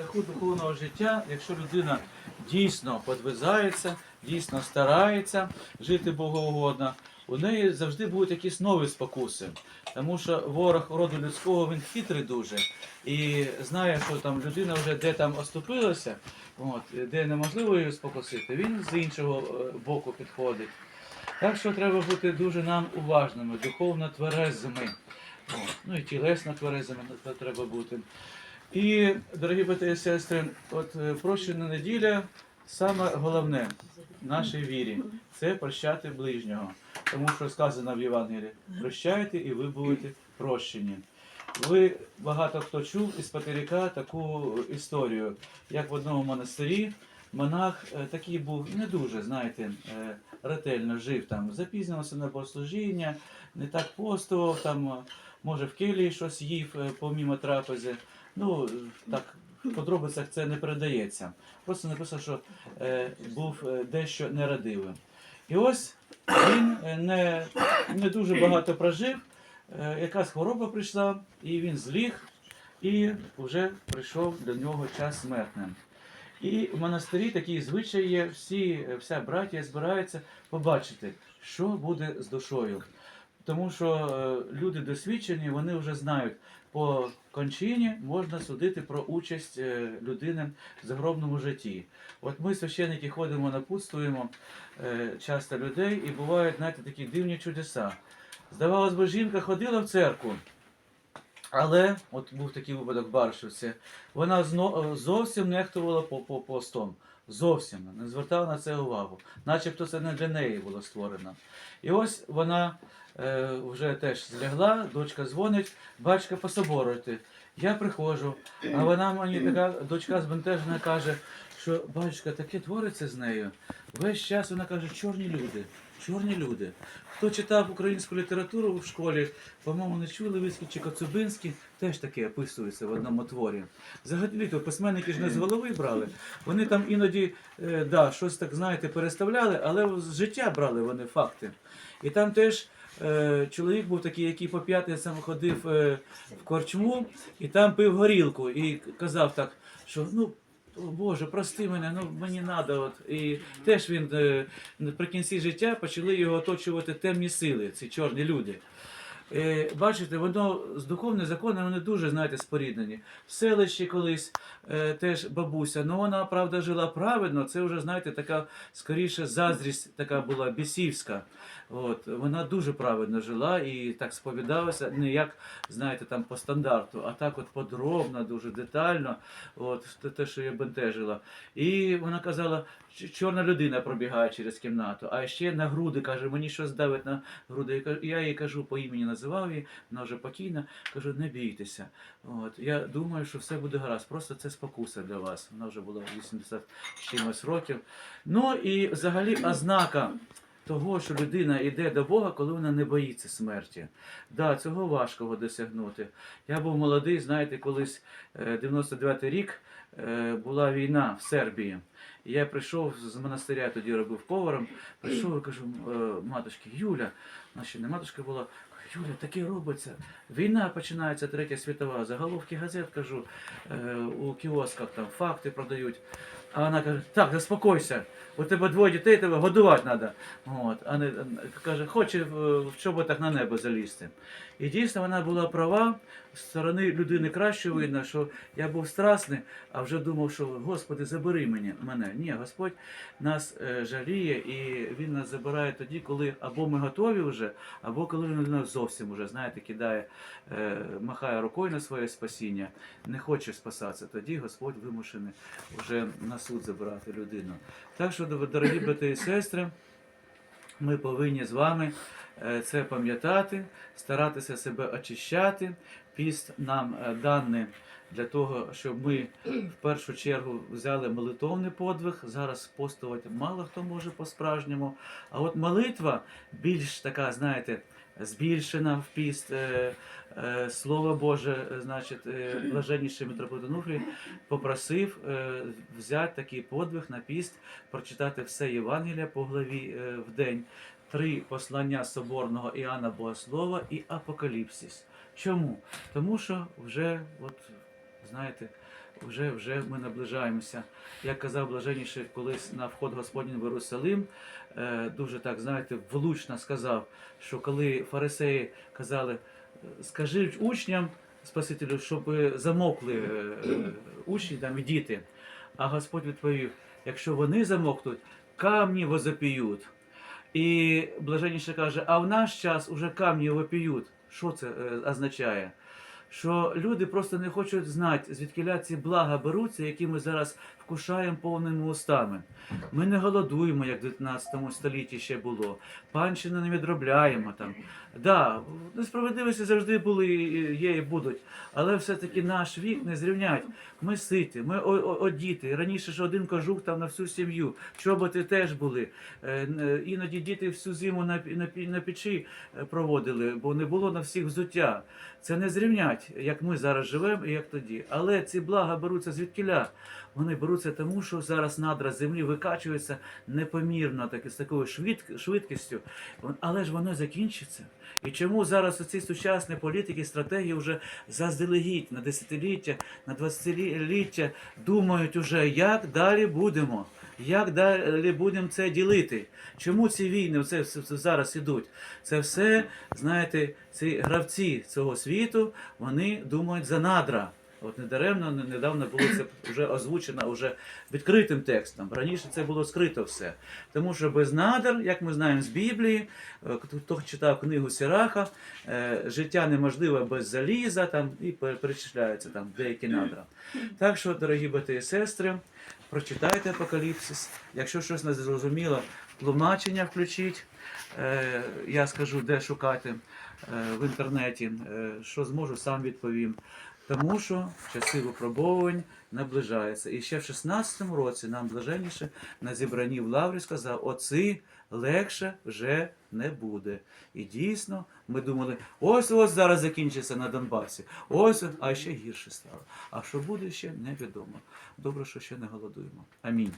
шляху духовного життя, якщо людина дійсно подвизається, дійсно старається жити богоугодно, у неї завжди будуть якісь нові спокуси. Тому що ворог роду людського він хитрий дуже і знає, що там людина вже де там оступилася, от, де неможливо її спокусити, він з іншого е, боку підходить. Так що треба бути дуже нам уважними, духовно тверезими. Ну і тілесно тверезими треба бути. І, дорогі брати і сестри, от е, прощена неділя саме головне в нашій вірі це прощати ближнього. Тому що сказано в Євангелії, прощайте і ви будете прощені. Ви багато хто чув із Патеріка таку історію, як в одному монастирі монах е, такий був не дуже, знаєте, е, ретельно жив там, запізнювався на богослужіння, не так постував, там, може в келії щось їв е, помімо трапези. Ну, так, в подробицях це не передається. Просто написано, що е, був е, дещо нерадивим. І ось він е, не, не дуже багато прожив, е, якась хвороба прийшла, і він зліг, і вже прийшов до нього час смертним. І в монастирі такий звичай є, всі, вся братія збирається побачити, що буде з душою. Тому що е, люди досвідчені, вони вже знають, по кончині можна судити про участь е, людини в загробному житті. От ми, священники, ходимо, напутствуємо е, часто людей, і бувають, знаєте, такі дивні чудеса. Здавалось би, жінка ходила в церкву, але от був такий випадок в Баршівці, вона зовсім нехтувала по, по постом. Зовсім не звертала на це увагу, начебто це не для неї було створено. І ось вона е, вже теж злягла, дочка дзвонить, батька пособоруйте. Я приходжу, а вона мені така дочка збентежена каже, що батюшка таке твориться з нею. Весь час вона каже, чорні люди, чорні люди. Хто читав українську літературу в школі, по-моєму, не чули чи Коцюбинський, теж таке описується в одному творі. Взагалі, то письменники ж не з голови брали. Вони там іноді е, да, щось так, знаєте, переставляли, але з життя брали вони факти. І там теж е, чоловік був такий, який по п'ятницям ходив е, в корчму і там пив горілку і казав так, що ну. Боже, прости мене, ну мені надо. От. І теж він е, наприкінці життя почали його оточувати темні сили, ці чорні люди. Е, бачите, воно з духовним законом вони дуже, знаєте, споріднені. В селищі колись е, теж бабуся, ну вона, правда, жила праведно, це вже, знаєте, така скоріше заздрість така була бісівська. От, вона дуже праведно жила і так сповідалася, не як, знаєте, там по стандарту, а так от подробно, дуже детально, от, те- що я бентежила. І вона казала, «Ч- чорна людина пробігає через кімнату, а ще на груди каже, мені щось давить на груди. Я їй кажу, по імені називав її, вона вже покійна, кажу, не бійтеся. От, я думаю, що все буде гаразд. Просто це спокуса для вас. Вона вже була 80 з чимось років. Ну і взагалі ознака того, що людина йде до Бога, коли вона не боїться смерті. Да, цього важко досягнути. Я був молодий, знаєте, колись е, 99-й рік е, була війна в Сербії. Я прийшов з монастиря, тоді робив поваром, прийшов і кажу, е, матушки, Юля, вона ще не матушка була. Юля, таке робиться. Війна починається, третя світова. Заголовки газет кажу, е, у кіосках там факти продають. А вона каже, так, заспокойся, у тебе двоє дітей, тебе годувати треба. От, а не каже, хоче в, чоботах на небо залізти. І дійсно вона була права. З сторони людини краще видно, що я був страсний, а вже думав, що Господи, забери мене. мене. Ні, Господь нас е, жаліє і Він нас забирає тоді, коли або ми готові вже, або коли людина зовсім уже, знаєте, кидає, е, махає рукою на своє спасіння, не хоче спасатися. Тоді Господь вимушений вже на суд забирати людину. Так що, дорогі брати і сестри, ми повинні з вами е, це пам'ятати, старатися себе очищати. Піст нам е, даний для того, щоб ми в першу чергу взяли молитовний подвиг. Зараз постувати мало хто може по-справжньому. А от молитва більш така, знаєте, збільшена в піст. е, е, Слово Боже, е, значить, блаженніший митрополит Онуфрій попросив взяти такий подвиг на піст, прочитати все Євангелія по главі в день, три послання соборного Іоанна Богослова і Апокаліпсис. Чому? Тому що вже, от, знаєте, вже, вже ми наближаємося. Як казав блаженніший колись на вход Господній в Єрусалим, е, дуже так, знаєте, влучно сказав, що коли фарисеї казали, «Е, скажи учням, Спасителю, щоб замокли е, учні там і діти. А Господь відповів: якщо вони замокнуть, камні возопіють. І блаженніше каже, а в наш час уже камні вопіють. Що це означає? Що люди просто не хочуть знати, звідки ці блага беруться, які ми зараз вкушаємо повними устами. Ми не голодуємо, як в 19 столітті ще було. Панщини не відробляємо там. Да, несправедливості завжди були, є і будуть. Але все-таки наш вік не зрівнять. Ми ситі, ми одіти. Раніше ж один кожух там на всю сім'ю. Чоботи теж були. Е, Іноді діти всю зиму на печі е, проводили, бо не було на всіх взуття. Це не зрівнять, як ми зараз живемо і як тоді. Але ці блага беруться звідкіля. Вони беруться тому, що зараз надра землі викачуються непомірно, так, з такою швид, швидкістю. Але ж воно закінчиться. І чому зараз ці сучасні політики, стратегії вже заздалегідь на десятиліття, на двадцятиліття думають уже, як далі будемо. Як далі будемо це ділити? Чому ці війни це зараз ідуть? Це все, знаєте, ці гравці цього світу, вони думають за надра. От недаремно недавно було це вже озвучено вже відкритим текстом. Раніше це було скрито все. Тому що без надр, як ми знаємо з Біблії, е, хто хто читав книгу Сіраха, е, життя неможливе без заліза, там і перечисляються там деякі надра. Так що, дорогі брати і сестри, прочитайте Апокаліпсис. Якщо щось не зрозуміло, тлумачення включіть. Е, Я скажу, де шукати е, в інтернеті, Е, що зможу, сам відповім. Тому що часи випробовувань наближаються. І ще в 16-му році нам блаженніше на зібранні в Лаврі сказав: оці легше вже не буде. І дійсно, ми думали, ось ось зараз закінчиться на Донбасі, ось, а ще гірше стало. А що буде ще невідомо. Добре, що ще не голодуємо. Амінь.